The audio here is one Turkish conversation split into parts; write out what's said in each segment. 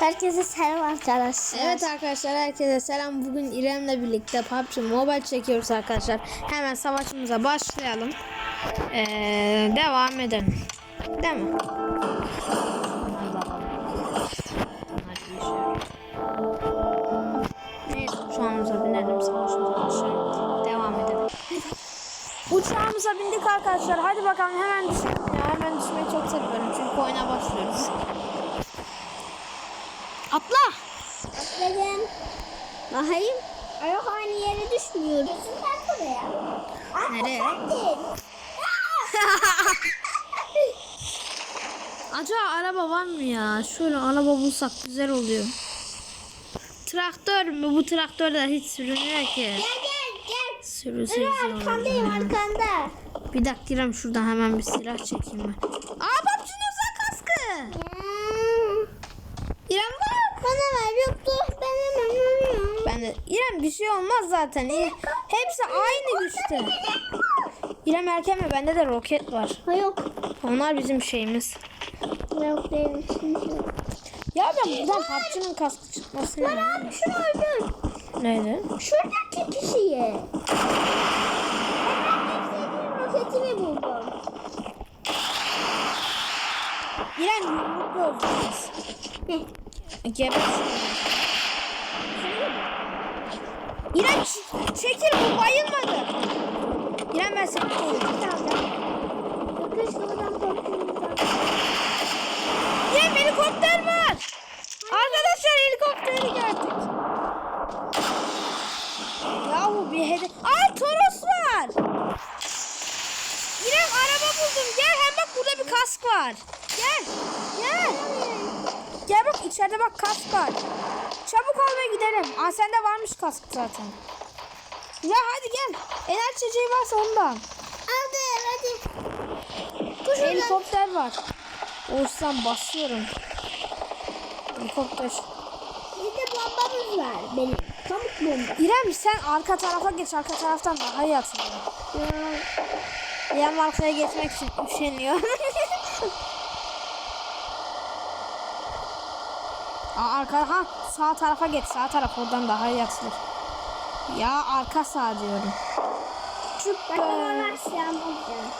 Herkese selam arkadaşlar. Evet arkadaşlar herkese selam. Bugün İrem'le birlikte PUBG Mobile çekiyoruz arkadaşlar. Hemen savaşımıza başlayalım. Ee, devam edelim. Değil mi? Neyse uçağımıza binelim savaşımıza başlayalım. Devam edelim. Uçağımıza bindik arkadaşlar. Hadi bakalım hemen düşelim ya. Hemen düşmeyi çok seviyorum. Çünkü oyuna başlıyoruz. Bakayım. Ayak aynı yere düşmüyoruz. Sen buraya. Nereye? Acaba araba var mı ya? Şöyle araba bulsak güzel oluyor. Traktör mü? Bu traktörler hiç sürünüyor ki. Gel gel gel. Olur. arkandayım arkanda. Bir dakika İrem şuradan hemen bir silah çekeyim ben. Aa bak şunun özel kaskı. Hmm. İrem bak. Bana ver yok dur ben hemen alıyorum. Ben de İrem bir şey olmaz zaten. İyi. Hepsi aynı güçte. İrem erken mi? Bende de roket var. Ha yok. Onlar bizim şeyimiz. Yok değil. Şimdi. Ya ben buradan PUBG'nin kaskı çıkmasını Lan abi şunu öldür. Neydi? Şuradaki kişiyi. Ben roketimi buldum. İrem yumruklu olacağız. Ne? Geber şunu. İrem çekil bu bayılmadı. İrem ben seni korktuğumuzdan. İrem helikopter var. Arkadaşlar helikopteri gördük. Yahu bir hede... Aa Toros var. İrem araba buldum. Gel hem bak burada bir kask var. Gel. Gel. Gel bak içeride bak kask var. Çabuk al ve gidelim. Aa sende varmış kask zaten. Ya hadi gel. Enerji içeceği varsa ondan. Hadi hadi. Koş. Helikopter var. Olsam basıyorum. Helikopter. Bir de bombamız var benim. Pamuk bomba. İrem sen arka tarafa geç. Arka taraftan daha iyi atılıyor. Ya. İrem arkaya geçmek için üşeniyor. Aa, arka ha sağ tarafa geç. Sağ taraf oradan daha iyi atılır. Ya arka sağ diyorum. Silahımı alacağım.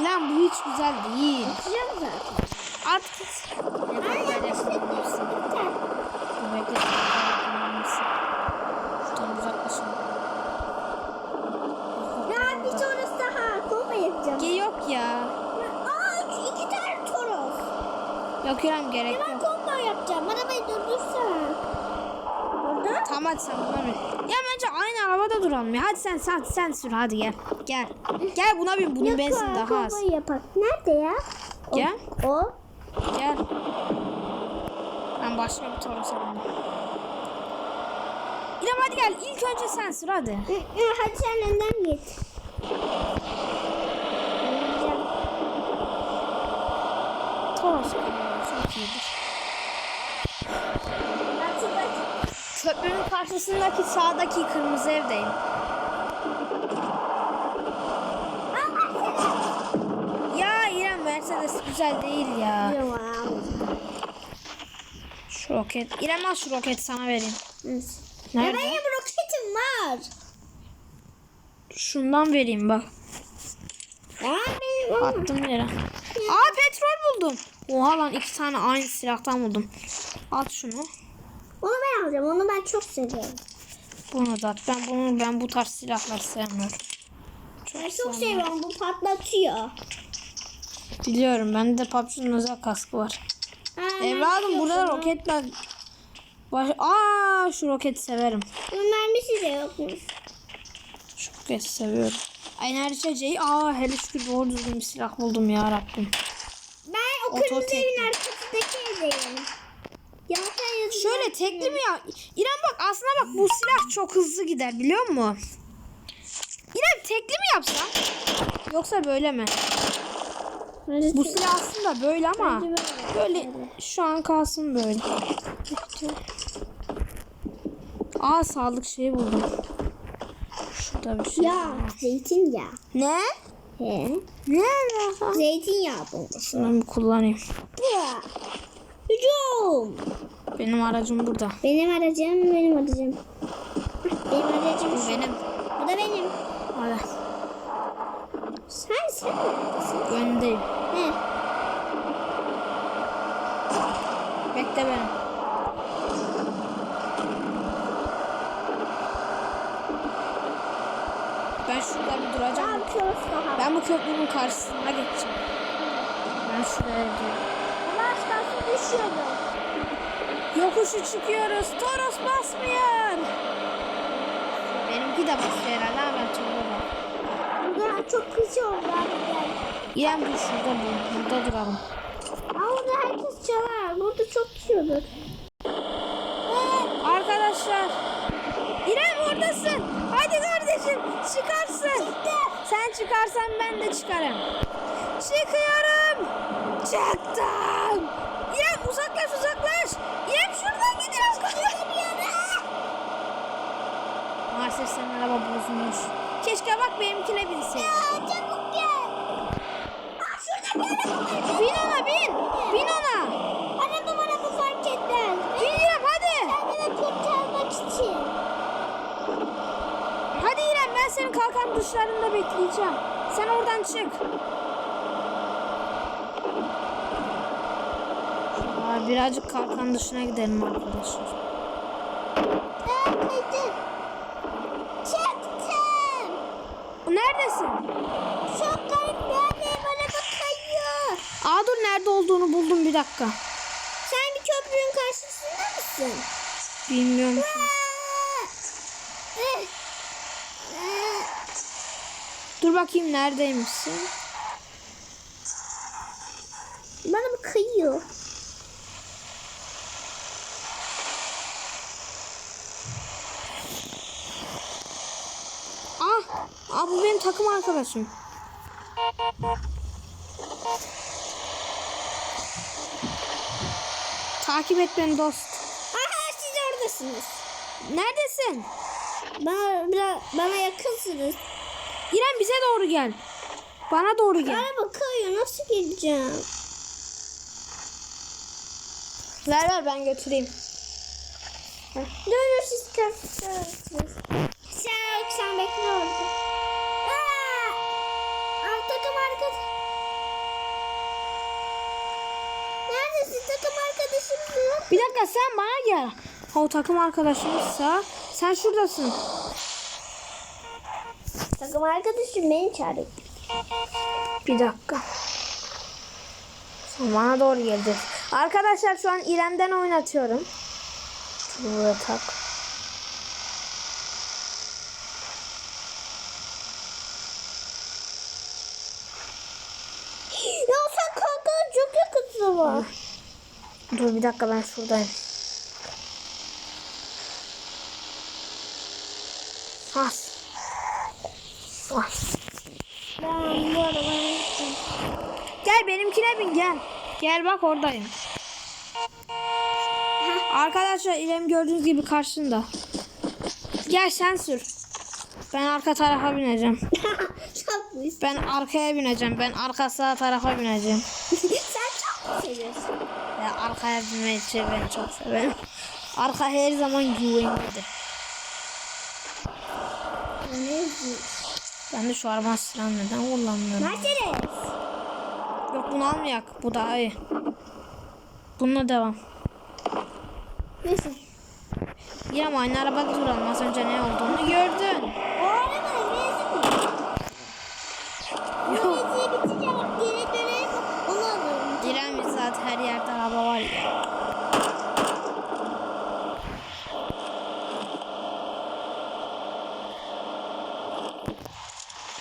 İrem bu hiç güzel değil. Atacağım zaten. Artık hiç. Ay yanlışlıkla yeter. Dur bekle. Şuradan uzaklaşalım. Ya bir toros daha. Bomba yapacağım. Ge- Yok ya. Aa iki, iki tane toros. Yok İrem gerek Ben yok. bomba yapacağım. Arabayı durdursana. Burada? Tamam hadi sen buna bin. Ya bence aynı arabada duralım ya. Hadi sen sen, sen sür hadi gel. Gel. Gel buna bin. Bunun benzin daha az. Bomba yapak. Nerede ya? O- Gel. O. Gel. Ben başka bir Toros'a bindim. İrem hadi gel. İlk önce sen sür hadi. Hı, hı, Hadi sen önden git. Toros. İyidir. Köprünün karşısındaki sağdaki kırmızı evdeyim. Ya İrem Mercedes güzel değil ya. Şu roket. İrem al şu roketi sana vereyim. Ya Nerede? benim roketim var. Şundan vereyim bak. Ya benim Attım yere. Buldum. Oha lan iki tane aynı silahtan buldum. At şunu. Onu ben alacağım. Onu ben çok seviyorum. Bunu da. Ben bunu ben bu tarz silahları sevmiyorum. Ben çok seviyorum. Bu patlatıyor. Biliyorum. Bende de PUBG'nin özel kaskı var. Evladım burada bunu. roketler Baş... Aa şu roketi severim. Bunun mermisi de yokmuş. Şu roketi seviyorum. Enerji içeceği. Aa hele şükür doğru düzgün bir silah buldum ya Rabbim. Ben o Oto kırmızı tekne. evin arkasındaki evdeyim. Şöyle tekli mi ya? İrem bak aslında bak bu silah çok hızlı gider biliyor musun? İrem tekli mi yapsam? Yoksa böyle mi? Bu silah aslında böyle ama böyle şu an kalsın böyle. Aa sağlık şeyi buldum. Şurada bir şey. Ya zeytin ya. Ne? He. Ne alaka? Zeytinyağı bombası. Bir kullanayım. Hücum. Benim aracım burada. Benim aracım, benim aracım. Benim aracım. Bu benim. Bu da benim. Hadi. Sen sen neredesin? Öndeyim. He. Bekle beni. Şurada bir duracağım. Ben bu köprünün karşısına geçeceğim. Ben şuraya gidiyorum. Ama düşüyordum. Yokuşu çıkıyoruz. Toros basmıyor. Benimki de basıyor herhalde ama turbo bak. Burada çok kısa oldu abi. İrem dur şurada bu. Burada duralım. Ama burada herkes çalar. Burada çok olur. Arkadaşlar. İrem oradasın. Hadi kardeşim çıkarsın. Sen çıkarsan ben de çıkarım. Çıkıyorum. Çıktım. İrem uzaklaş uzaklaş. İrem şuradan gidiyoruz. Maalesef senin araba bozulmuş. Keşke bak benimkine binseydin. Çabuk gel. Aa, şurada. Bin ona bin. Bin ona. Araba araba fark etmez. Bin İrem hadi. Kendimi kurtarmak için. Hadi İrem ben senin kalkan duşlarında bekleyeceğim. Sen oradan çık. Aa, birazcık kalkan dışına gidelim arkadaşlar. Aa, kaydım. Çıktım. Neredesin? Çok garip bir yerdeyim. Araba kayıyor. Aa dur nerede olduğunu buldum bir dakika. Sen bir köprünün karşısında mısın? Bilmiyorum. Aa! Eh! Aa! Dur bakayım neredeymişsin? Bana bu kayıyor. Ah, aa bu benim takım arkadaşım. Takip et beni dost. Aha siz oradasınız. Neredesin? Bana, bana yakınsınız. İrem bize doğru gel. Bana doğru gel. Araba kayıyor. Nasıl geleceğim? Ver ver ben götüreyim. Dur dur siz köprüsünüz. Sen yok sen bekle orada. Aa! Takım arkadaş. Neredesin takım arkadaşım. Bir dakika sen bana gel. O takım arkadaşımızsa sen şuradasın. Takım arkadaşım beni çağırıyor. Bir dakika. Sen bana doğru geleceksin. Arkadaşlar şu an İrem'den oynatıyorum. Buraya tak. Ya sen kanka çok yakınsın var. Dur bir dakika ben şuradayım. As. As. Ben bu arabaya. Gel benimkine bin gel. Gel bak oradayım. Arkadaşlar İrem gördüğünüz gibi karşında. Gel sen sür. Ben arka tarafa bineceğim. Ben arkaya bineceğim. Ben arka sağ tarafa bineceğim. Sen çok seviyorsun? Ya arkaya binmeyi ben çok severim. Arka her zaman güvenlidir. Ne? Ben de şu araba silahını neden kullanmıyorum? Mercedes. Yok bunu almayak. Bu daha iyi. Bununla devam. Neyse. İrem aynı araba duralım. Az önce ne olduğunu gördün. O arabanın benzin mi? Yok. Geri dönelim. Onu alalım. İrem zaten her yerde araba var ya.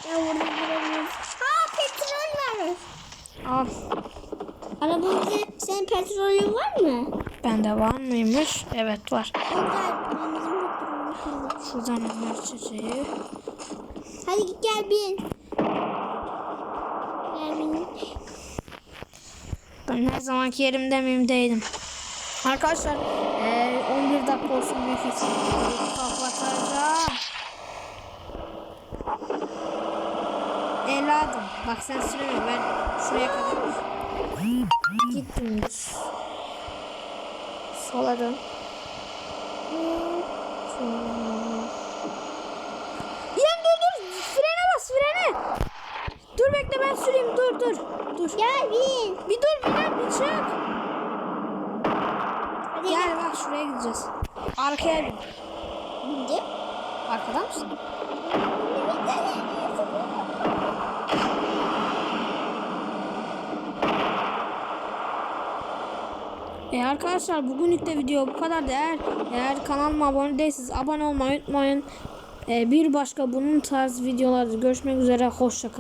Ya burada durabiliriz. Ha petrol var. Al. Arabamızda senin petrolün var mı? Bende var mıymış? Evet var. Şuradan Ömer çiçeği. Hadi git gel bin. Gel bin. Ben her zamanki yerimde miyim değilim. Arkadaşlar eee, 11 dakika olsun büyük ihtimalle kapatacağım. Eladım. Bak sen süreme ben şuraya kadar gittim. Sola dön. İrem dur dur. Frene bas frene. Dur bekle ben süreyim dur dur. Dur. Gel bin. Bir dur İrem bir çık. Hadi Gel bak şuraya gideceğiz. Arkaya bin. Bindim. Arkadan mısın? E arkadaşlar bugünlük de video bu kadar. Eğer, eğer kanalıma abone değilseniz abone olmayı unutmayın. E, bir başka bunun tarz videolarda görüşmek üzere. Hoşçakalın.